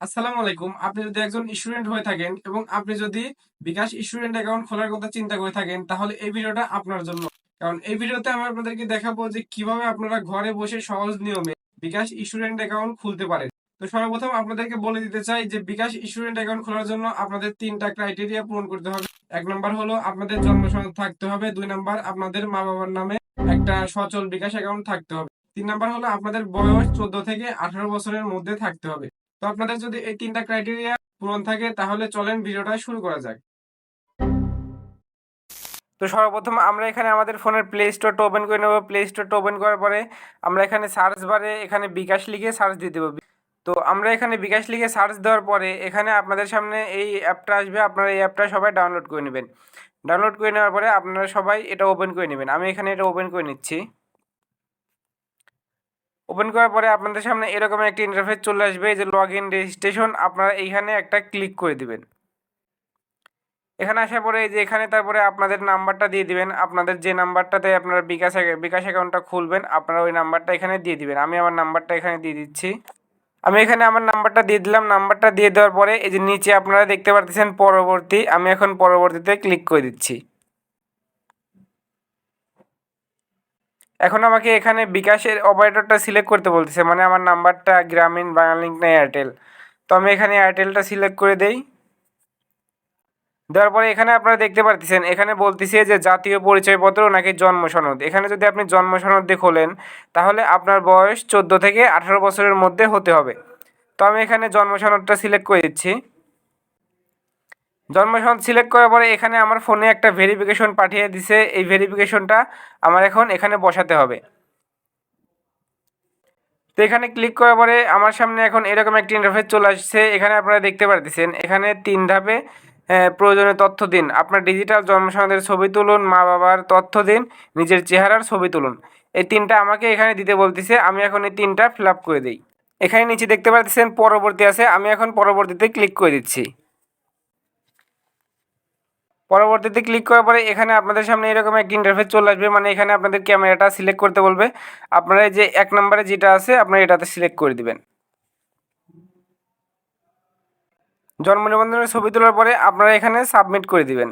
আসসালামু আলাইকুম। আপনি যদি একজন স্টুডেন্ট হয়ে থাকেন এবং আপনি যদি বিকাশ স্টুডেন্ট অ্যাকাউন্ট খোলার কথা চিন্তা করে থাকেন, তাহলে এই ভিডিওটা আপনার জন্য। কারণ এই ভিডিওতে আমি আপনাদেরকে দেখাবো যে কীভাবে আপনারা ঘরে বসে সহজ নিয়মে বিকাশ স্টুডেন্ট অ্যাকাউন্ট খুলতে পারেন। তো সর্বপ্রথম আপনাদেরকে বলে দিতে চাই যে বিকাশ স্টুডেন্ট অ্যাকাউন্ট খোলার জন্য আপনাদের তিনটা ক্রাইটেরিয়া পূরণ করতে হবে। এক নম্বর হলো আপনাদের জন্ম সনদ থাকতে হবে। দুই নম্বর, আপনাদের মা বাবার নামে একটা সচল বিকাশ অ্যাকাউন্ট থাকতে হবে। তিন নম্বর হলো আপনাদের বয়স চোদ্দ থেকে আঠারো বছরের মধ্যে থাকতে হবে। আপনাদের যদি এই তিনটা ক্রাইটেরিয়া পূরণ থাকে, তাহলে চলেন ভিডিওটা শুরু করা যাক। তো সর্বপ্রথম আমরা এখানে আমাদের ফোনের প্লে স্টোরটা ওপেন করে নেব। প্লে স্টোরটা ওপেন করার পরে আমরা এখানে সার্চ বারে এখানে বিকাশ লিখে সার্চ দিয়ে দেবো। তো আমরা এখানে বিকাশ লিখে সার্চ দেওয়ার পরে এখানে আপনাদের সামনে এই অ্যাপটা আসবে। আপনারা এই অ্যাপটা সবাই ডাউনলোড করে নেবেন। ডাউনলোড করে নেওয়ার পরে আপনারা সবাই এটা ওপেন করে নেবেন। আমি এখানে এটা ওপেন করে নিচ্ছি। ওপেন করার পরে আপনাদের সামনে এরকম একটি ইন্টারফেস চলে আসবে যে লগ ইন রেজিস্ট্রেশন আপনারা এইখানে একটা ক্লিক করে দিবেন। এখানে আসার পরে এই যে এখানে তারপরে আপনাদের নাম্বারটা দিয়ে দিবেন। আপনাদের যে নাম্বারটাতে আপনারা বিকাশ বিকাশ অ্যাকাউন্টটা খুলবেন, আপনারা ওই নাম্বারটা এখানে দিয়ে দিবেন। আমি আমার নাম্বারটা এখানে দিয়ে দিচ্ছি। আমি এখানে আমার নাম্বারটা দিয়ে দিলাম। নাম্বারটা দিয়ে দেওয়ার পরে এই যে নিচে আপনারা দেখতে পাচ্ছেন পরবর্তী, আমি এখন পরবর্তীতে ক্লিক করে দিচ্ছি। এখন আমাকে এখানে বিকাশের অপারেটরটা সিলেক্ট করতে বলতেছে মানে আমার নাম্বারটা গ্রামীণ বাংলালিংক না এয়ারটেল তো আমি এখানে এয়ারটেলটা সিলেক্ট করে দেই। দেওয়ার পরে এখানে আপনারা দেখতে পারতেছেন, এখানে বলতেছে যে জাতীয় পরিচয়পত্র নাকি জন্ম সনদ। এখানে যদি আপনি জন্ম সনদ দিয়ে খোলেন, তাহলে আপনার বয়স চোদ্দ থেকে আঠারো বছরের মধ্যে হতে হবে। তো আমি এখানে জন্ম সনদটা সিলেক্ট করে দিচ্ছি। জন্ম সনদ সিলেক্ট করার পরে এখানে আমার ফোনে একটা ভেরিফিকেশন পাঠিয়ে দিছে। এই ভেরিফিকেশনটা আমার এখন এখানে বসাতে হবে। তো এখানে ক্লিক করার পরে আমার সামনে এখন এরকম একটি ইন্টারফেস চলে আসছে। এখানে আপনারা দেখতে পারতেছেন, এখানে তিন ধাপে প্রয়োজনীয় তথ্য দিন। আপনার ডিজিটাল জন্ম সনদের ছবি তুলুন, মা বাবার তথ্য দিন, নিজের চেহারার ছবি তুলুন। এই তিনটা আমাকে এখানে দিতে বলতেছে, আমি এখন এই তিনটা ফিল করে দিই। এখানে নিচে দেখতে পাচ্ছেন পরবর্তী আছে, আমি এখন পরবর্তীতে ক্লিক করে দিচ্ছি। পরবর্তীতে ক্লিক করার পরে এখানে আপনাদের সামনে এরকম একটা ইন্টারফেস চলে আসবে। মানে এখানে আপনাদের ক্যামেরাটা সিলেক্ট করতে বলবে। আপনারা যে এক নম্বরে যেটা আছে, আপনারা এটাতে সিলেক্ট করে দিবেন। জন্ম নিবন্ধনের ছবি তোলার পরে আপনারা এখানে সাবমিট করে দিবেন।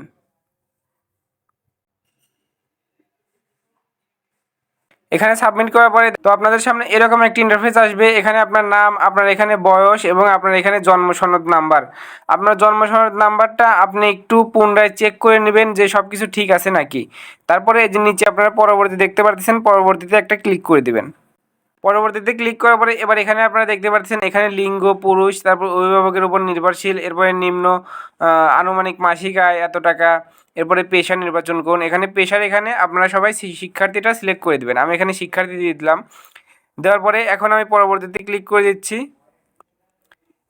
এখানে সাবমিট করার পরে তো আপনাদের সামনে এরকম একটি ইন্টারফেস আসবে। এখানে আপনার নাম, আপনার এখানে বয়স এবং আপনার এখানে জন্ম সনদ নাম্বার আপনার জন্ম সনদ নাম্বারটা আপনি একটু পুনরায় চেক করে নেবেন যে সব কিছু ঠিক আছে নাকি। তারপরে যে নিচে আপনারা পরবর্তী দেখতে পাচ্ছেন পরবর্তীতে একটা ক্লিক করে দিবেন। পরবর্তীতে ক্লিক করার পরে এবার এখানে আপনারা দেখতে পাচ্ছেন এখানে লিঙ্গ, পুরুষ, তারপর অভিভাবকের উপর নির্ভরশীল, এরপরে নিম্ন আনুমানিক মাসিক আয় এত টাকা এরপরে পেশা নির্বাচন করুন। এখানে পেশার এখানে আপনারা সবাই শিক্ষার্থীটা সিলেক্ট করে দেবেন। আমি এখানে শিক্ষার্থী দিয়ে দিলাম। দেওয়ার পরে এখন আমি পরবর্তীতে ক্লিক করে দিচ্ছি।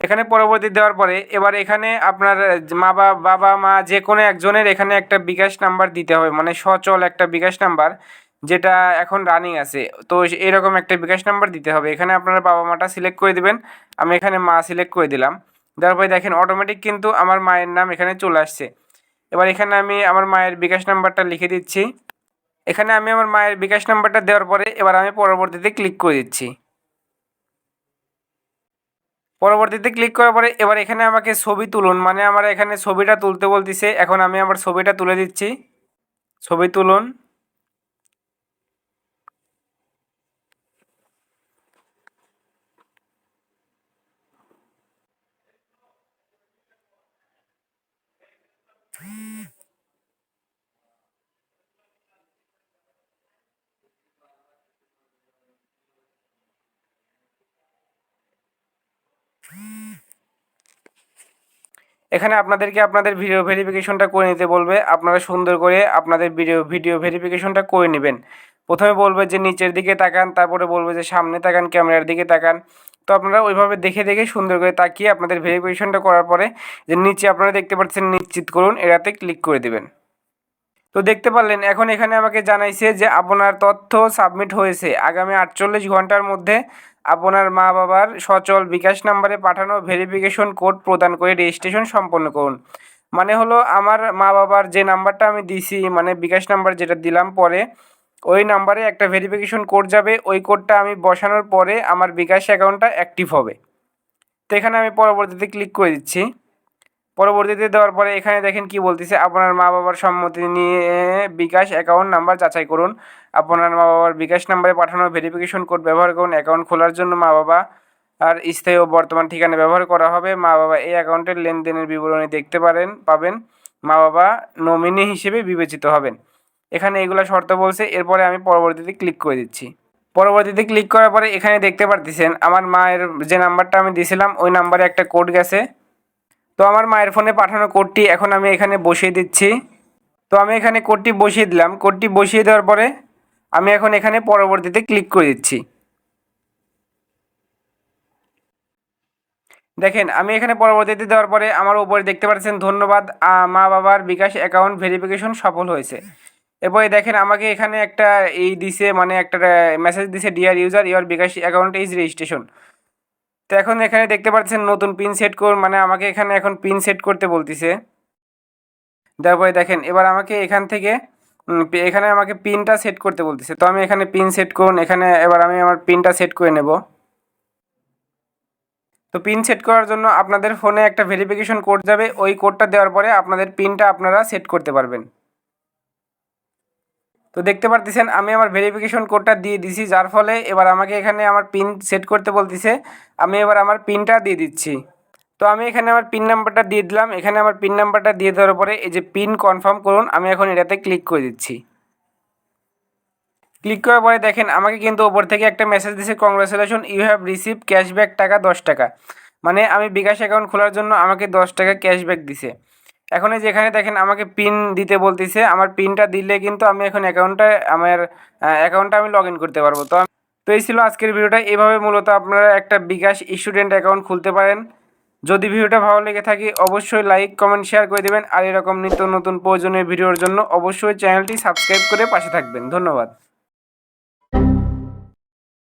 এখানে পরবর্তী দেওয়ার পরে এবার এখানে আপনার মা বাবা, মা যে কোনো একজনের এখানে একটা বিকাশ নাম্বার দিতে হবে। মানে সচল একটা বিকাশ নাম্বার যেটা এখন রানিং আছে। তো এরকম একটা বিকাশ নাম্বার দিতে হবে। এখানে আপনারা বাবা মাটা সিলেক্ট করে দিবেন। আমি এখানে মা সিলেক্ট করে দিলাম। দেওয়ার পরে দেখেন অটোমেটিক কিন্তু আমার মায়ের নাম এখানে চলে আসছে। এবার এখানে আমি আমার মায়ের বিকাশ নাম্বারটা লিখে দিচ্ছি। এখানে আমি আমার মায়ের বিকাশ নাম্বারটা দেওয়ার পরে এবার আমি পরবর্তীতে ক্লিক করে দিচ্ছি। পরবর্তীতে ক্লিক করার পরে এবার এখানে আমাকে ছবি তুলুন মানে আমার এখানে ছবিটা তুলতে বলতেছে, এখন আমি আমার ছবিটা তুলে দিচ্ছি। ছবি তুলুন। এখানে আপনাদেরকে আপনাদের ভিডিও ভেরিফিকেশনটা করে নিতে বলবে। আপনারা সুন্দর করে আপনাদের ভিডিও ভিডিও ভেরিফিকেশনটা করে নেবেন। প্রথমে বলবে যে নিচের দিকে তাকান, তারপরে বলবে যে সামনে তাকান, ক্যামেরার দিকে তাকান। তো আপনারা ওইভাবে দেখে দেখে সুন্দর করে তাকিয়ে আপনাদের ভেরিফিকেশনটা করার পরে যে নিচে আপনারা দেখতে পাচ্ছেন নিশ্চিত করুন, এটাতে ক্লিক করে দেবেন। তো দেখতে পারলেন, এখন এখানে আমাকে জানাইছে যে আপনার তথ্য সাবমিট হয়েছে। আগামী আটচল্লিশ ঘণ্টার মধ্যে আপনার মা বাবার সচল বিকাশ নাম্বারে পাঠানো ভেরিফিকেশন কোড প্রদান করে রেজিস্ট্রেশন সম্পন্ন করুন। মানে হলো আমার মা বাবার যে নাম্বারটা আমি দিছি মানে বিকাশ নাম্বার যেটা দিলাম পরে, ওই নাম্বারে একটা ভেরিফিকেশন কোড যাবে, ওই কোডটা আমি বসানোর পরে আমার বিকাশ অ্যাকাউন্টটা অ্যাক্টিভ হবে। তো এখানে আমি পরবর্তীতে ক্লিক করে দিচ্ছি। পরবর্তীতে দেওয়ার পরে এখানে দেখেন কি বলতেছে, আপনার মা বাবার সম্মতি নিয়ে বিকাশ অ্যাকাউন্ট নাম্বার যাচাই করুন। আপনার মা বাবার বিকাশ নাম্বারে পাঠানো ভেরিফিকেশন কোড ব্যবহার করুন। অ্যাকাউন্ট খোলার জন্য মা বাবা আর স্থায়ী ও বর্তমান ঠিকানা ব্যবহার করা হবে। মা বাবা এই অ্যাকাউন্টের লেনদেনের বিবরণী দেখতে পারেন, পাবেন। মা বাবা নমিনি হিসেবে বিবেচিত হবেন। এখানে এগুলো শর্ত বলছে। এরপরে আমি পরবর্তীতে ক্লিক করে দিচ্ছি। পরবর্তীতে ক্লিক করার পরে এখানে দেখতে পারতেছেন, আমার মায়ের যে নাম্বারটা আমি দিয়েছিলাম ওই নাম্বারে একটা কোড গেছে। তো আমার মায়ের ফোনে পাঠানো কোডটি এখন আমি এখানে বসিয়ে দিচ্ছি। তো আমি এখানে কোডটি বসিয়ে দিলাম। কোডটি বসিয়ে দেওয়ার পরে আমি এখন এখানে পরবর্তীতে ক্লিক করে দিচ্ছি। দেখেন, আমি এখানে পরবর্তীতে দেওয়ার পরে আমার উপরে দেখতে পাচ্ছেন, ধন্যবাদ মা বাবার বিকাশ অ্যাকাউন্ট ভেরিফিকেশন সফল হয়েছে। এরপরে দেখেন, আমাকে এখানে একটা এই দিছে মানে একটা মেসেজ দিছে dear user your bKash account is registration এখন এখানে দেখতে পাচ্ছেন নতুন পিন সেট করুন মানে আমাকে এখানে এখন পিন সেট করতে বলতিছে। তারপরে দেখেন, এবার আমাকে এখান থেকে এখানে আমাকে পিনটা সেট করতে বলতেছে। তো আমি এখানে পিন সেট করুন, এখানে এবার আমি আমার পিনটা সেট করে নেব। তো পিন সেট করার জন্য আপনাদের ফোনে একটা ভেরিফিকেশন কোড যাবে। ওই কোডটা দেওয়ার পরে আপনাদের পিনটা আপনারা সেট করতে পারবেন। তো দেখতে পারতেছেন, আমি আমার ভেরিফিকেশন কোডটা দিয়ে দিছি, যার ফলে এবার আমাকে এখানে আমার পিন সেট করতে বলতেছে, আমি এবার আমার পিনটা দিয়ে দিচ্ছি। তো আমি এখানে আমার পিন নাম্বারটা দিয়ে দিলাম, এখানে আমার পিন নাম্বারটা দিয়ে দেওয়ার পরে এই যে পিন কনফার্ম করুন, আমি এখন এটাতে ক্লিক করে দিচ্ছি। ক্লিক করার পরে দেখেন, আমাকে কিন্তু ওপর থেকে একটা মেসেজ দিছে congratulation you have receive cashback টাকা দশ টাকা। মানে আমি বিকাশ অ্যাকাউন্ট খোলার জন্য আমাকে দশ টাকা ক্যাশব্যাক দিছে। এখন এই যেখানে দেখেন আমাকে পিন দিতে বলতেছে, আমার পিনটা দিলে কিন্তু আমি এখন অ্যাকাউন্টটা আমার অ্যাকাউন্টটা আমি লগ ইন করতে পারব। তো তো এই ছিল আজকের ভিডিওটা। এভাবে মূলত আপনারা একটা বিকাশ স্টুডেন্ট অ্যাকাউন্ট খুলতে পারেন। যদি ভিডিওটা ভালো লেগে থাকে, অবশ্যই লাইক কমেন্ট শেয়ার করে দেবেন। আর এরকম নিত্য নতুন প্রয়োজনীয় ভিডিওর জন্য অবশ্যই চ্যানেলটি সাবস্ক্রাইব করে পাশে থাকবেন। ধন্যবাদ।